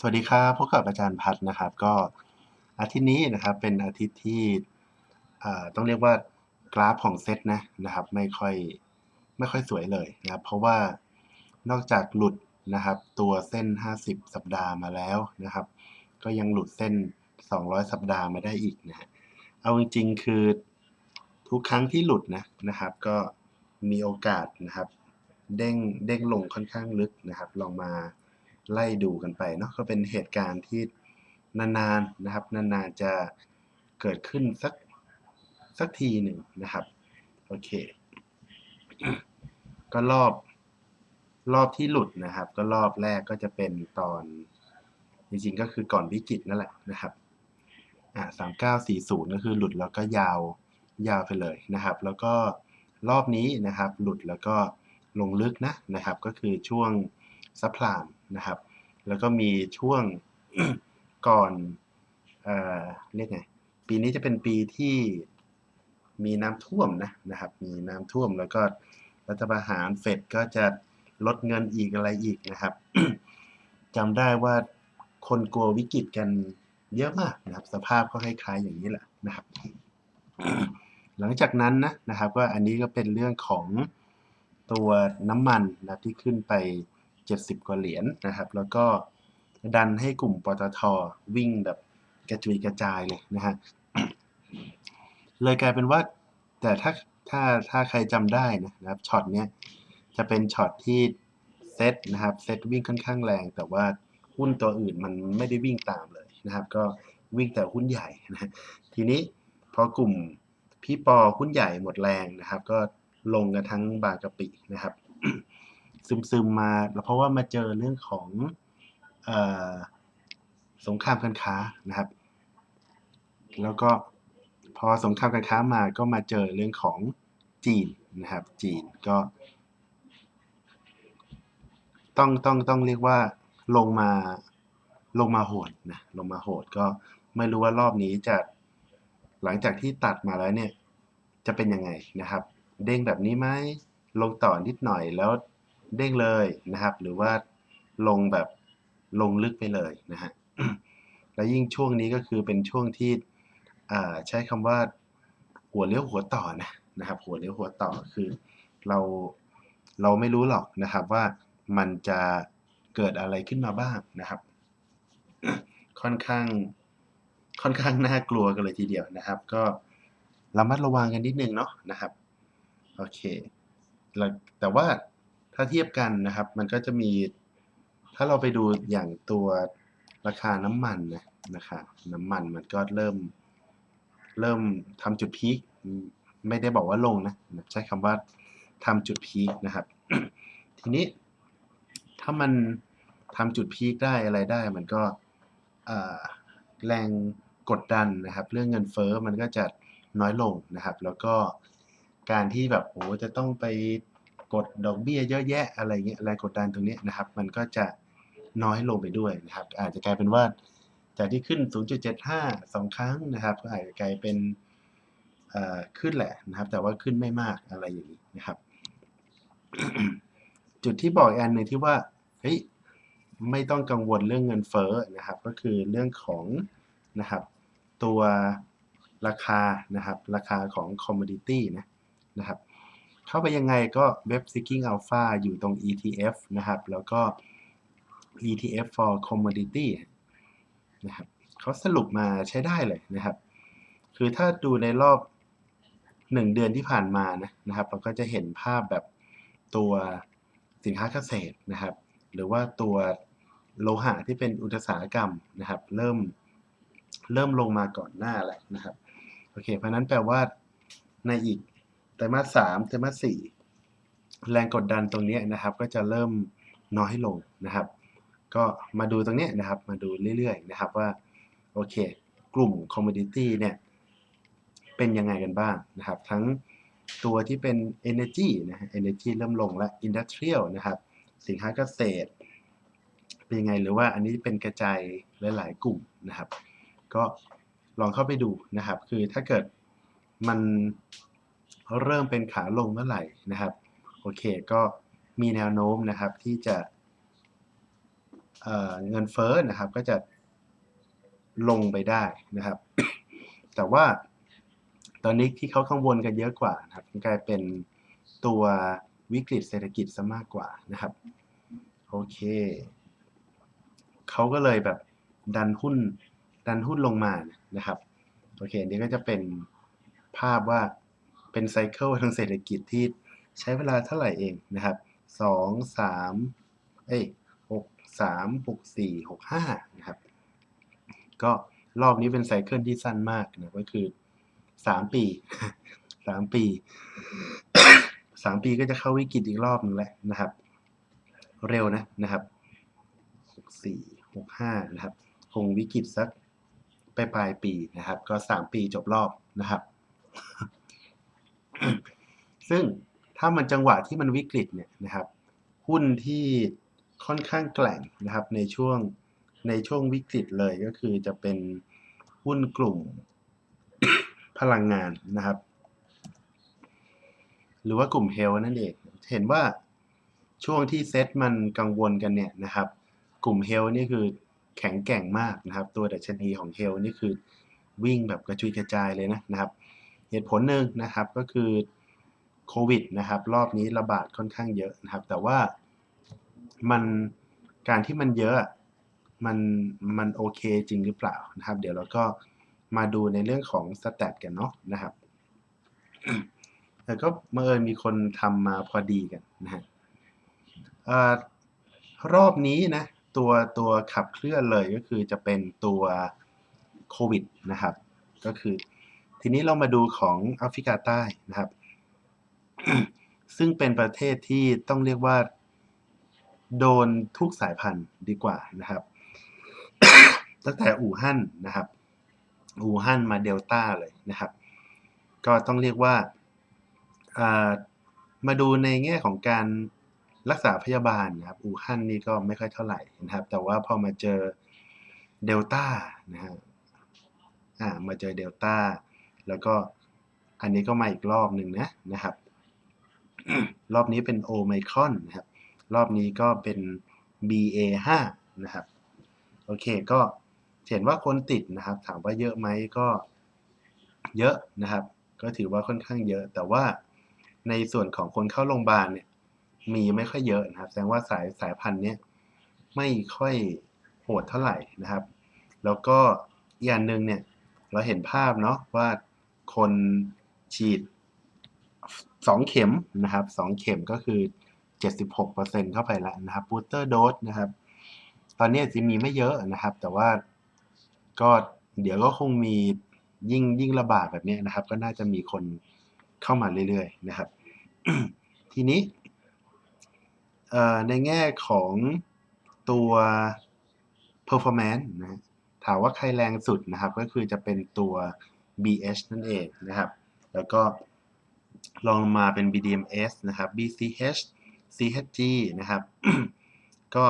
สวัสดีครับพบกับอาจารย์พัฒน์นะครับ ก็อาทิตย์นี้นะครับเป็นอาทิตย์ที่ต้องเรียกว่ากราฟของเซตนะนะครับ ไม่ค่อยไม่ค่อยสวยเลยนะครับ เพราะว่านอกจากหลุดนะครับ ตัวเส้น 50 สัปดาห์มาแล้วนะครับ ก็ยังหลุดเส้น 200 สัปดาห์มาได้อีกนะฮะเอาจริงๆคือทุกครั้งที่หลุดนะนะครับ ก็มีโอกาสนะครับ เด้งเด้งลงค่อนข้างลึกนะครับ ลองมา ไล่ดูกันไปเนาะก็เป็นเหตุการณ์ที่นานๆนะครับ นานๆจะเกิดขึ้นสักสักทีหนึ่งนะครับ โอเค ก็รอบรอบที่หลุดนะครับ ก็รอบแรกก็จะเป็นตอน จริงๆก็คือก่อนวิกฤตนั่นแหละนะครับอ่าสามเก้าสี่ศูนย์ก็คือหลุดแล้วก็ยาวยาวไปเลยนะครับ แล้วก็รอบนี้นะครับ หลุดแล้วก็ลงลึกนะนะครับ ก็คือช่วงซัพพลาม นะครับ แล้วก็มีช่วงก่อนเอ่อเรียกไง ปีนี้จะเป็นปีที่มีน้ำท่วมนะนะครับ มีน้ำท่วมแล้วก็รัฐประหารเฟดก็จะลดเงินอีกอะไรอีกนะครับจำได้ว่าคนกลัววิกฤตกันเยอะมากนะครับ สภาพก็คล้ายๆอย่างนี้แหละนะครับ หลังจากนั้นนะนะครับ ก็อันนี้ก็เป็นเรื่องของตัวน้ำมันนะที่ขึ้นไป 70 กว่าเหรียญนะครับ แล้วก็ดันให้กลุ่มปตทวิ่งแบบกระจุยกระจายเลยนะฮะเลยกลายเป็นว่าแต่ถ้าถ้าถ้าใครจำได้นะครับช็อตเนี้ยจะเป็นช็อตที่เซตนะครับเซตวิ่งค่อนข้างแรง แต่ว่าหุ้นตัวอื่นมันไม่ได้วิ่งตามเลยนะครับ ก็วิ่งแต่หุ้นใหญ่นะทีนี้พอกลุ่มพี่ปอหุ้นใหญ่หมดแรงนะครับ ก็ลงกันทั้งบางกะปินะครับ ซึมซึมๆมาเพราะว่ามาเจอเรื่องของออสงครามการค้านะครับ แล้วก็พอสงครามการค้ามาก็มาเจอเรื่องของจีนนะครับ จีนก็ ต้องต้องต้องเรียกว่าลงมาลงมาโหดนะลงมาโหดก็ไม่รู้ว่ารอบนี้จะหลังจากที่ตัดมาแล้วเนี่ย จะเป็นยังไงนะครับ เด้งแบบนี้ไหมลงต่อนิดหน่อยแล้ว เด้งเลยนะครับ หรือว่าลงแบบลงลึกไปเลยนะฮะและยิ่งช่วงนี้ก็คือเป็นช่วงที่อ่าใช้คำว่าหัวเลี้ยวหัวต่อนะนะครับ หัวเลี้ยวหัวต่อคือเราเราไม่รู้หรอกนะครับว่ามันจะเกิดอะไรขึ้นมาบ้างนะครับ ค่อนข้างค่อนข้างน่ากลัวกันเลยทีเดียวนะครับ ก็ระมัดระวังกันนิดนึงเนาะนะครับโอเคแล้วแต่ว่า ถ้าเทียบกันนะครับ มันก็จะมี ถ้าเราไปดูอย่างตัวราคาน้ำมันนะนะครับน้ำมันมันก็เริ่ม เริ่มทำจุดพีคไม่ได้บอกว่าลงนะ ใช้คำว่าทำจุดพีคนะครับ ทีนี้ถ้ามันทำจุดพีคได้อะไรได้ มันก็แรงกดดันนะครับ เรื่องเงินเฟ้อมันก็จะน้อยลงนะครับ แล้วก็การที่แบบโอ้จะต้องไป กดดอกเบี้ยเยอะแยะอะไรเงี้ยแรงกดดันตรงนี้นะครับ มันก็จะน้อยลงไปด้วยนะครับ อาจจะกลายเป็นว่าจากที่ขึ้น 0.75สองครั้งนะครับ ก็อาจจะกลายเป็นขึ้นแหละนะครับ แต่ว่าขึ้นไม่มากอะไรอย่างนี้นะครับ จุดที่บอกอันหนึ่งที่ว่าเฮ้ยไม่ต้องกังวลเรื่องเงินเฟ้อนะครับ ก็คือเรื่องของนะครับ ตัวราคานะครับ ราคาของ commodity นะนะครับ เข้าไปยังไงก็ Web Seeking Alpha อยู่ตรง ETF นะครับ แล้วก็ ETF for commodity นะครับเขาสรุปมาใช้ได้เลยนะครับ คือถ้าดูในรอบหนึ่งเดือนที่ผ่านมานะนะครับ เราก็จะเห็นภาพแบบตัวสินค้าเกษตรนะครับ หรือว่าตัวโลหะที่เป็นอุตสาหกรรมนะครับ เริ่มเริ่มลงมาก่อนหน้าแหละนะครับ โอเค เพราะนั้นแปลว่าในอีก ไตรมาสสามไตรมาสสี่แรงกดดันตรงนี้นะครับ ก็จะเริ่มน้อยลงนะครับ ก็มาดูตรงนี้นะครับ มาดูเรื่อยๆนะครับว่าโอเค กลุ่ม commodity เนี่ยเป็นยังไงกันบ้างนะครับ ทั้งตัวที่เป็น energy นะฮะ energy เริ่มลงและ industrial นะครับ สินค้าเกษตร เป็นยังไงหรือว่าอันนี้เป็นกระจายหลาย ๆ กลุ่มนะครับ ก็ลองเข้าไปดูนะครับ คือถ้าเกิดมัน เริ่มเป็นขาลงเมื่อไหร่นะครับโอเคก็มีแนวโน้มนะครับที่จะเเงินเฟ้อนะครับก็จะลงไปได้นะครับ แต่ว่าตอนนี้ที่เขากังวลกันเยอะกว่านะครับกลายเป็นตัววิกฤตเศรษฐกิจซะมากกว่านะครับโอเคเขาก็เลยแบบดันหุ้นดันหุ้นลงมานะครับโอเคนนี้ก็จะเป็นภาพว่า เป็นไซเคิลทางเศรษฐกิจที่ใช้เวลาเท่าไหร่เองนะครับสองสามเอ้ยหกสามหกสี่หกห้านะครับ ก็รอบนี้เป็นไซเคิลที่สั้นมากนะก็คือสามปีสามปีสามปีก็จะเข้าวิกฤตอีกรอบหนึงแหละนะครับ เร็วนะนะครับหกสี่หกห้านะครับ คงวิกฤตสักปลายปลายปีนะครับ ก็สามปีจบรอบนะครับ ซึ่งถ้ามันจังหวะที่มันวิกฤตเนี่ยนะครับ หุ้นที่ค่อนข้างแกร่งนะครับในช่วงในช่วงวิกฤตเลยก็คือจะเป็นหุ้นกลุ่มพลังงานนะครับ หรือว่ากลุ่มเฮลนั่นเองเห็นว่าช่วงที่เซ็ตมันกังวลกันเนี่ยนะครับ กลุ่มเฮลนี่คือแข็งแกร่งมากนะครับ ตัวดัชนีของเฮลนี่คือวิ่งแบบกระจุยกระจายเลยนะนะครับ เหตุผลหนึ่งนะครับก็คือโควิดนะครับรอบนี้ระบาดค่อนข้างเยอะนะครับ แต่ว่ามันการที่มันเยอะมันมันโอเคจริงหรือเปล่านะครับ เดี๋ยวเราก็มาดูในเรื่องของสแตทกันเนาะนะครับแล้วก็เมื่อเอิญมีคนทำมาพอดีกันนะฮะรอบนี้นะตัวตัวขับเคลื่อนเลยก็คือจะเป็นตัวโควิดนะครับ ก็คือ ทีนี้เรามาดูของแอฟริกาใต้นะครับ ซึ่งเป็นประเทศที่ต้องเรียกว่า โดนทุกสายพันธุ์ดีกว่านะครับ ตั้งแต่อู่ฮั่นนะครับ อู่ฮั่นมาเดลต้าเลยนะครับ ก็ต้องเรียกว่าามาดูในแง่ของการรักษาพยาบาลนะครับอู่ฮั่นนี่ก็ไม่ค่อยเท่าไหร่นะครับ แต่ว่าพอมาเจอเดลต้านะฮะอ่ามาเจอเดลต้า แล้วก็อันนี้ก็มาอีกรอบหนึ่งนะนะครับ รอบนี้เป็นโอไมครอนนะครับ รอบนี้ก็เป็น BA5 นะครับ โอเคก็เห็นว่าคนติดนะครับ ถามว่าเยอะไหมก็เยอะนะครับ ก็ถือว่าค่อนข้างเยอะ แต่ว่าในส่วนของคนเข้าโรงพยาบาลเนี่ย มีไม่ค่อยเยอะนะครับ แสดงว่าสายสายพันธุ์เนี้ยไม่ค่อยโหดเท่าไหร่นะครับ แล้วก็อีกอย่างหนึ่งเนี่ย เราเห็นภาพเนาะว่า คนฉีดสองเข็มนะครับสองเข็มก็คือ 76%เข้าไปแล้วนะครับบูสเตอร์โดสนะครับ ตอนนี้จะมีไม่เยอะนะครับ แต่ว่าก็เดี๋ยวก็คงมียิ่งยิ่งระบาดแบบนี้นะครับ ก็น่าจะมีคนเข้ามาเรื่อยๆนะครับ ทีนี้ในแง่ของตัว performance นะถามว่าใครแรงสุดนะครับ ก็คือจะเป็นตัว BH นั่นเองนะครับ แล้วก็ลองมาเป็น BDMs นะครับ BCH CHG นะครับ ก็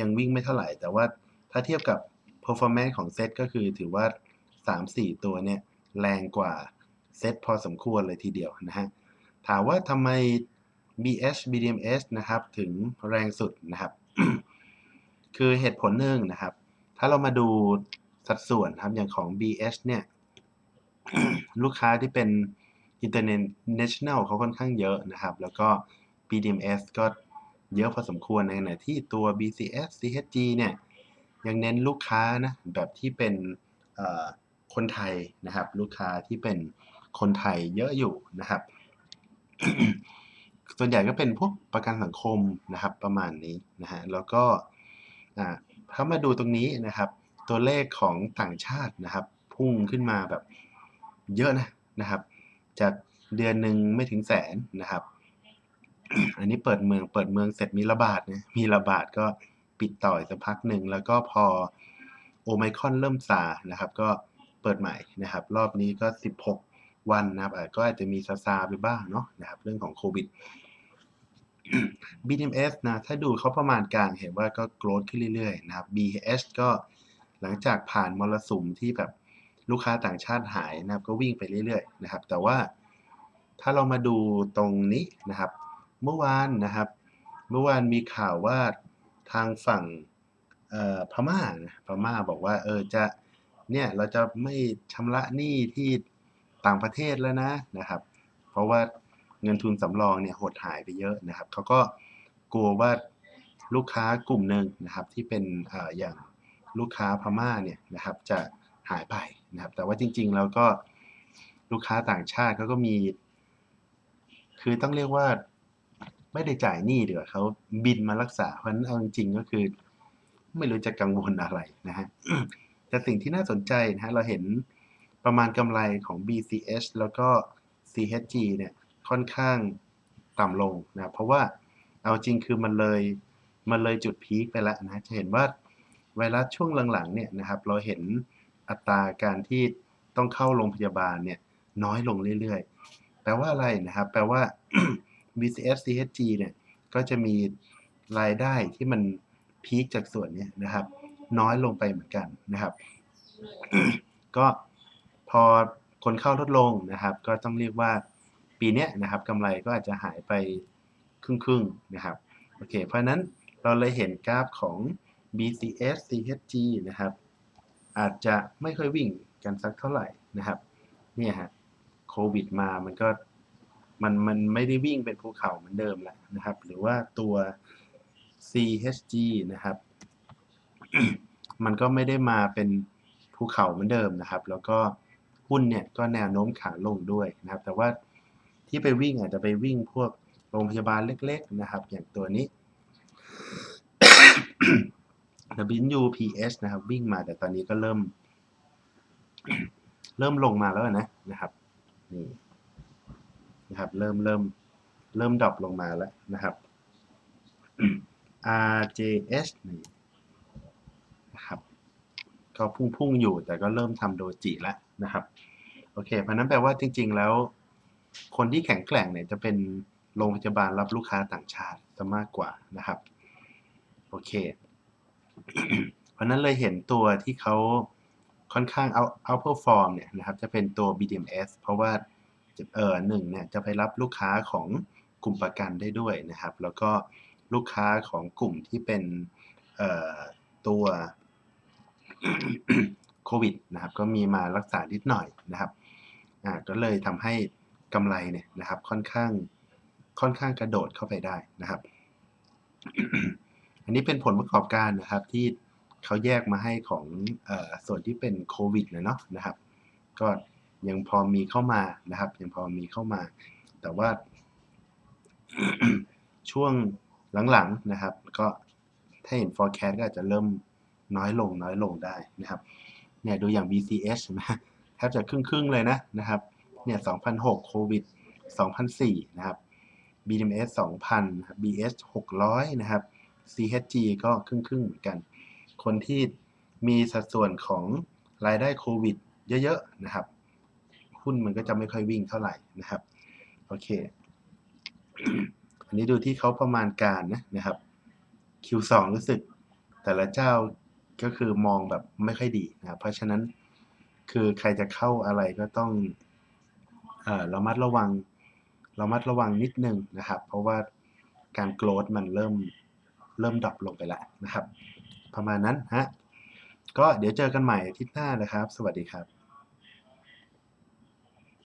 ยังวิ่งไม่เท่าไหร่ แต่ว่าถ้าเทียบกับ performance ของเซตก็คือถือว่า 3-4 ตัวเนี่ย แรงกว่าเซตพอสมควรเลยทีเดียวนะฮะ ถามว่าทำไม BH BDMs นะครับ ถึงแรงสุดนะครับ คือเหตุผลหนึ่งนะครับ ถ้าเรามาดูสัดส่วนครับอย่างของ BH เนี่ย ลูกค้าที่เป็น international เขาค่อนข้างเยอะนะครับ แล้วก็ BDMs ก็เยอะพอสมควรในขณะที่ตัว BCS CHG เนี่ยยังเน้นลูกค้านะแบบที่เป็นคนไทยนะครับ ลูกค้าที่เป็นคนไทยเยอะอยู่นะครับ ส่วนใหญ่ก็เป็นพวกประกันสังคมนะครับประมาณนี้นะฮะแล้วก็ถ้ามาดูตรงนี้นะครับ ตัวเลขของต่างชาตินะครับ พุ่งขึ้นมาแบบ เยอะนะนะครับ จากเดือนหนึ่งไม่ถึงแสนนะครับ อันนี้เปิดเมืองเปิดเมืองเสร็จมีระบาดนะมีระบาดก็ปิดต่อยสักพักหนึ่งแล้วก็พอโอไมคอนเริ่มซานะครับ ก็เปิดใหม่นะครับ รอบนี้ก็ 16 วันนะครับก็อาจจะมีซาซาไปบ้างเนาะนะครับ เรื่องของโควิด BMS นะถ้าดูเขาประมาณการเห็นว่าก็โกรธขึ้นเรื่อยๆนะครับ BH ก็หลังจากผ่านมรสุมที่แบบ ลูกค้าต่างชาติหายนะครับก็วิ่งไปเรื่อยๆนะครับ แต่ว่าถ้าเรามาดูตรงนี้นะครับ เมื่อวานนะครับ เมื่อวานมีข่าวว่าทางฝั่งพม่านะพม่าบอกว่าเออจะเนี่ยเราจะไม่ชำระหนี้ที่ต่างประเทศแล้วนะนะครับ เพราะว่าเงินทุนสำรองเนี่ยหดหายไปเยอะนะครับเขาก็กลัวว่าลูกค้ากลุ่มหนึ่งนะครับที่เป็นอออย่างลูกค้าพม่าเนี่ยนะครับจะหายไป นะครับ แต่ว่าจริง ๆ แล้วก็ลูกค้าต่างชาติเขาก็มี คือต้องเรียกว่าไม่ได้จ่ายหนี้เดี๋ยวเขาบินมารักษา เพราะฉะนั้นเอาจริงๆก็คือ ไม่รู้จะกังวลอะไรนะฮะแต่สิ่งที่น่าสนใจนะฮะเราเห็นประมาณกำไรของ BCH แล้วก็ CHG เนี่ยค่อนข้างต่ำลงนะ เพราะว่าเอาจริงคือมันเลยมันเลยจุดพีคไปแล้วนะ จะเห็นว่าไวรัสช่วงหลังๆเนี่ยนะครับ เราเห็น อัตราการที่ต้องเข้าโรงพยาบาลเนี่ยน้อยลงเรื่อยๆ แปลว่าอะไรนะครับ แปลว่า BCH CHG เนี่ยก็จะมีรายได้ที่มันพีคจากส่วนนี้นะครับ น้อยลงไปเหมือนกันนะครับ ก็พอคนเข้าลดลงนะครับ ก็ต้องเรียกว่าปีนี้นะครับกำไรก็อาจจะหายไปครึ่งๆนะครับโอเคเพราะนั้นเราเลยเห็นกราฟของ BCS CHG นะครับ อาจจะไม่ค่อยวิ่งกันสักเท่าไหร่นะครับ เนี่ยฮะโควิดมามันก็มันมันไม่ได้วิ่งเป็นภูเขาเหมือนเดิมแล้วนะครับ หรือว่าตัว CHG นะครับ มันก็ไม่ได้มาเป็นภูเขาเหมือนเดิมนะครับ แล้วก็หุ้นเนี่ยก็แนวโน้มขาลงด้วยนะครับ แต่ว่าที่ไปวิ่งอาจจะไปวิ่งพวกโรงพยาบาลเล็ก ๆ นะครับ อย่างตัวนี้ WPS นะครับ วิ่งมาแต่ตอนนี้ก็เริ่ม เริ่มลงมาแล้วนะนะครับนี่นะครับ เริ่มเริ่มเริ่มดรอปลงมาแล้วนะครับ RJS นี่นะครับ ก็พุ่งพุ่งอยู่แต่ก็เริ่มทำโดจิแล้วนะครับ โอเค เพราะนั้นแปลว่าจริง ๆ แล้ว คนที่แข็งแกร่งเนี่ยจะเป็นโรงพยาบาลรับลูกค้าต่างชาติจะมากกว่านะครับ โอเค เพราะนั้นเลยเห็นตัวที่เขาค่อนข้างเอาเอาเพอร์ฟอร์มเนี่ยนะครับจะเป็นตัว BDMs เพราะว่าเออหนึ่งเนี่ยจะไปรับลูกค้าของกลุ่มประกันได้ด้วยนะครับ แล้วก็ลูกค้าของกลุ่มที่เป็นเอ่อตัวโควิดนะครับ ก็มีมารักษานิดหน่อยนะครับอ่าก็เลยทำให้กำไรเนี่ยนะครับค่อนข้างค่อนข้างกระโดดเข้าไปได้นะครับ อันนี้เป็นผลประกอบการนะครับที่เขาแยกมาให้ของอส่วนที่เป็นโควิดนะเนาะนะครับ ก็ยังพอมีเข้ามานะครับ ยังพอมีเข้ามา แต่ว่า ช่วงหลังๆนะครับ ก็ถ้าเห็น forecast ก็อาจจะเริ่มน้อยลงน้อยลงได้นะครับ เนี่ยดูอย่าง BCH นะแทบจะครึ่งๆเลยนะนะครับ เนี่ย2006โควิด2004 นะครับ bms 2,000นะครับ BS 600 นะครับ CHG ก็ครึ่งๆเหมือนกัน คนที่มีสัดส่วนของรายได้โควิดเยอะๆนะครับ หุ้นมันก็จะไม่ค่อยวิ่งเท่าไหร่นะครับ โอเค อันนี้ดูที่เขาประมาณการนะนะครับ Q2 รู้สึก แต่ละเจ้าก็คือมองแบบไม่ค่อยดีนะเพราะฉะนั้นคือใครจะเข้าอะไรก็ต้องเอ่อระมัดระวังระมัดระวังนิดนึงนะครับ เพราะว่าการโกรธมันเริ่ม เริ่มดรอปลงไปแล้วนะครับ ประมาณนั้นฮะก็เดี๋ยวเจอกันใหม่อาทิตย์หน้านะครับ สวัสดีครับ